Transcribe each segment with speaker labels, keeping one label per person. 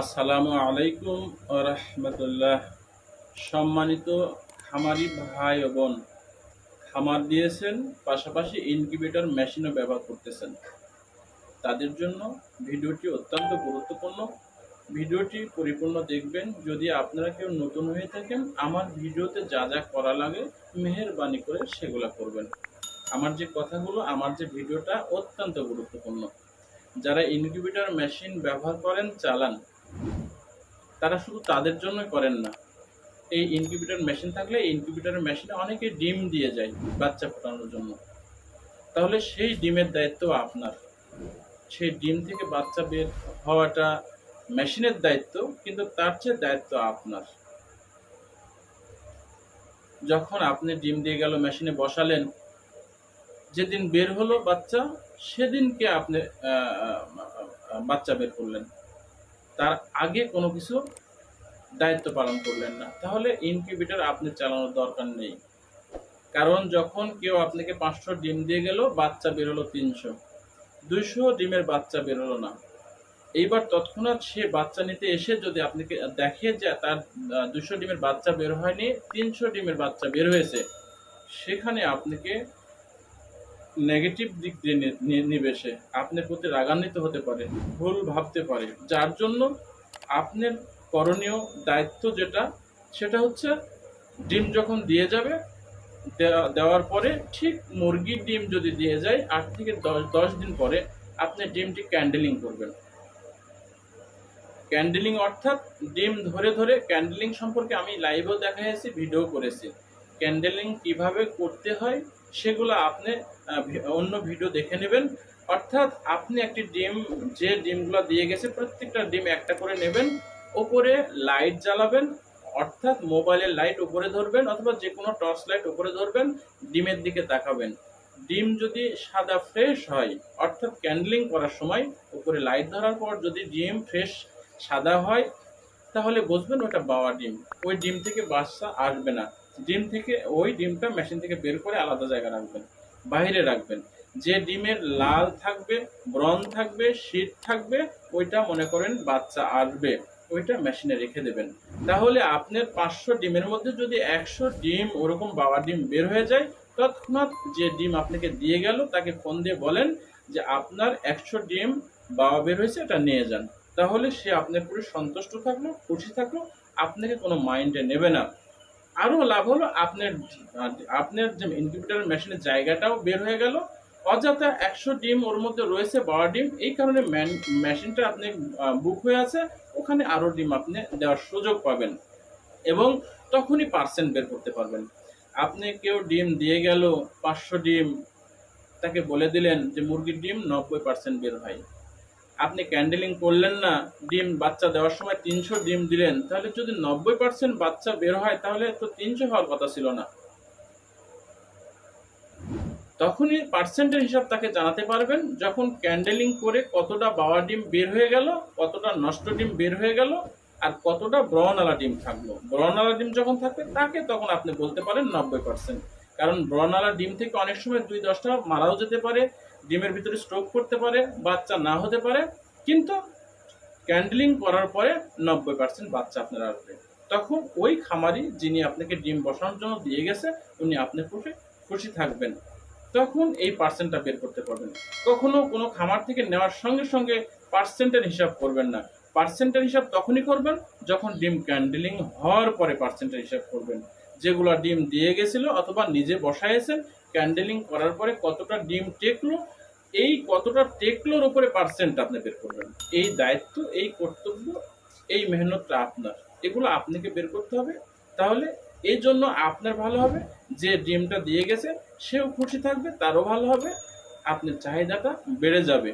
Speaker 1: আসসালামু আলাইকুম রহমতুল্লাহ। সম্মানিত খামারি ভাই ও বোন, খামার দিয়েছেন, পাশাপাশি ইনকিউবেটর মেশিনও ব্যবহার করতেছেন। তাদের জন্য ভিডিওটি অত্যন্ত গুরুত্বপূর্ণ। ভিডিওটি পরিপূর্ণ দেখবেন। যদি আপনারা কেউ নতুন হয়ে থাকেন, আমার ভিডিওতে যা যা করা লাগে, মেহেরবানি করে সেগুলো করবেন। আমার যে কথাগুলো, আমার যে ভিডিওটা অত্যন্ত গুরুত্বপূর্ণ। যারা ইনকিউবেটর মেশিন ব্যবহার করেন, চালান। তারা শুধু তাদের জন্য করেন না। এই ইনকিউবেটর মেশিন থাকলে ইনকিউবেটর মেশিনে অনেকে ডিম দিয়ে যায় বাচ্চা ফোটানোর জন্য। তাহলে সেই ডিমের দায়িত্ব আপনার। সেই ডিম থেকে বাচ্চা বের হওয়াটা মেশিনের দায়িত্ব, কিন্তু তার চেয়ে দায়িত্ব আপনার। যখন আপনি ডিম দিয়ে গেল মেশিনে বসালেন, যেদিন বের হলো বাচ্চা, সেদিনকে আপনি বাচ্চা বের করলেন। তার আগে কোনো কিছু দায়িত্ব পালন করলেন না। তাহলে ইনকিউবেটর আপনি চালানোর দরকার নেই। কারণ যখন কেউ আপনাকে পাঁচশো ডিম দিয়ে গেল, বাচ্চা বেরোলো তিনশো। দুইশো ডিমের বাচ্চা বেরোলো না। এইবার তৎক্ষণাৎ সে বাচ্চা নিতে এসে যদি আপনাকে দেখে যে তার দুশো ডিমের বাচ্চা বের হয়নি, তিনশো ডিমের বাচ্চা বের হয়েছে, সেখানে আপনাকে নেগেটিভ দিক দিয়ে নিবে সে। আপনার প্রতি রাগান্বিত হতে পারে, ভুল ভাবতে পারে। যার জন্য আপনার করণীয় দায়িত্ব যেটা, সেটা হচ্ছে ডিম যখন দিয়ে যাবে দেওয়া- দেওয়ার পরে ঠিক মুরগির ডিম যদি দিয়ে যায়, আট থেকে দশ দশ দিন পরে আপনি ডিমটি ক্যান্ডেলিং করবেন। ক্যান্ডেলিং অর্থাৎ ডিম ধরে ধরে ক্যান্ডেলিং সম্পর্কে আমি লাইভও দেখাইছি ভিডিও করেছি। ক্যান্ডেলিং কীভাবে করতে হয়, সেগুলো আপনি অন্য ভিডিও দেখে নেবেন। অর্থাৎ আপনি একটি ডিম, যে ডিমগুলো দিয়ে গেছে, প্রত্যেকটা ডিম একটা করে নেবেন, ওপরে লাইট জ্বালাবেন, অর্থাৎ মোবাইলের লাইট উপরে ধরবেন, অথবা যে কোনো টর্চ লাইট উপরে ধরবেন, ডিমের দিকে তাকাবেন। ডিম যদি সাদা ফ্রেশ হয়, অর্থাৎ ক্যান্ডলিং করার সময়, উপরে লাইট ধরার পর যদি ডিম ফ্রেশ সাদা হয়, তাহলে বুঝবেন ওটা বাওয়া ডিম। ওই ডিম থেকে বাচ্চা আসবে না। ডিম থেকে, ওই ডিমটা মেশিন থেকে বের করে আলাদা জায়গায় রাখবেন। বাইরে রাখবেন। যে ডিমের লাল থাকবে ব্রন থাকবে, শীত থাকবে, ওইটা মনে করেন বাচ্চা আসবে, ওইটা মেশিনে রেখে দেবেন। তাহলে আপনার পাঁচশো ডিমের মধ্যে যদি একশো ডিম ওরকম বাবা ডিম বের হয়ে যায়, তৎক্ষণাৎ যে ডিম আপনাকে দিয়ে গেল, তাকে ফোন দিয়ে বলেন যে আপনার একশো ডিম বাবা বের হয়েছে, এটা নিয়ে যান। তাহলে সে আপনার পুরো সন্তুষ্ট থাকল, খুশি থাকল, আপনাকে কোনো মাইন্ডে নেবে না। আরও লাভ হলো, আপনার আপনার যে ইনকিউবেটর মেশিনের জায়গাটাও বের হয়ে গেল। অযথা একশো ডিম ওর মধ্যে রয়েছে বারো ডিম। এই কারণে মেশিনটা আপনি বুক হয়ে আছে। ওখানে আরও ডিম আপনি দেওয়ার সুযোগ পাবেন এবং তখনই পার্সেন্ট বের করতে পারবেন। আপনি কেউ ডিম দিয়ে গেল পাঁচশো ডিম, তাকে বলে দিলেন যে মুরগির ডিম নব্বই পার্সেন্ট বের হয়। আপনি ক্যান্ডেলিং করলেন না, ডিম, বাচ্চা দেওয়ার সময় তিনশো ডিম দিলেন, তাহলে যদি নব্বই পার্সেন্ট বাচ্চা বের হয়, তাহলে তো তিনশো হওয়ার কথা ছিল না। তখনই পার্সেন্টের হিসাব তাকে জানাতে পারবেন, যখন ক্যান্ডেলিং করে কতটা বাওয়া ডিম বের হয়ে গেল, কতটা নষ্ট ডিম বের হয়ে গেল, আর কতটা ব্রনালা ডিম থাকল। ব্রনালা ডিম যখন থাকবে, তাকে তখন আপনি বলতে পারেন নব্বই পার্সেন্ট কারণ ব্রনালা ডিম থেকে অনেক সময় দুই দশটা মারাও যেতে পারে ডিমের ভিতরে স্ট্রোক করতে পারে, বাচ্চা না হতে পারে, কিন্তু ক্যান্ডেলিং করার পরে নব্বই পার্সেন্ট বাচ্চা আপনার আসবে। তখন ওই খামারি যিনি আপনাকে ডিম বসানোর জন্য দিয়ে গেছে, উনি আপনার খুশি খুশি থাকবেন। তখন এই পার্সেন্টটা বের করতে পারবেন। কখনো কোনো খামার থেকে নেওয়ার সঙ্গে সঙ্গে পার্সেন্টের হিসাব করবেন না। পার্সেন্টের হিসাব তখনই করবেন যখন ডিম ক্যান্ডেলিং হওয়ার পরে পার্সেন্টের হিসাব করবেন। যেগুলো ডিম দিয়ে গেছিল অথবা নিজে বসাইছেন ক্যান্ডেলিং করার পরে কতটা ডিম টেকলো, এই কতটা টেকলোর উপরে পার্সেন্ট আপনি বের করবেন? এই দায়িত্ব, এই কর্তব্য, এই মেহনতটা আপনার। এগুলো আপনাকে বের করতে হবে। তাহলে এই জন্য আপনার ভালো হবে, যে ডিমটা দিয়ে গেছে, সেও খুশি থাকবে, তারও ভালো হবে, আপনার চাহিদাটা বেড়ে যাবে।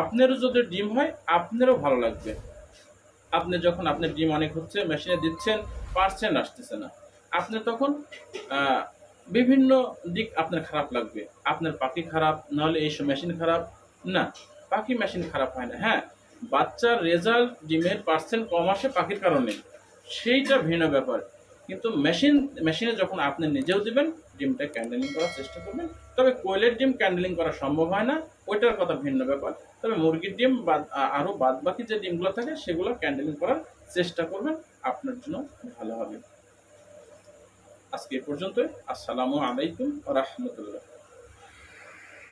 Speaker 1: আপনারও যদি ডিম হয়, আপনারও ভালো লাগবে। আপনি যখন আপনার ডিম অনেক হচ্ছে মেশিনে দিচ্ছেন পার্সেন্ট আসতেছে না। আপনি তখন বিভিন্ন দিক আপনার খারাপ লাগবে। আপনার পাখি খারাপ, নাহলে এই মেশিন খারাপ। না, পাখি মেশিন খারাপ হয় না। হ্যাঁ বাচ্চার রেজাল্ট ডিমের পার্সেন্ট কম আসে পাখির কারণে। সেইটা ভিন্ন ব্যাপার। কিন্তু মেশিন মেশিনে যখন আপনি নিজেও দিবেন, ডিমটা ক্যান্ডেলিং করার চেষ্টা করবেন। তবে কোয়েলের ডিম ক্যান্ডেলিং করা সম্ভব হয় না, ওইটার কথা ভিন্ন ব্যাপার। তবে মুরগির ডিম বা আরও বাদ বাকি যে ডিমগুলো থাকে, সেগুলো ক্যান্ডেলিং করার চেষ্টা করবেন। আপনার জন্য ভালো হবে। আজকে পর্যন্ত আসসালামু আলাইকুম রহমতুল্লাহ।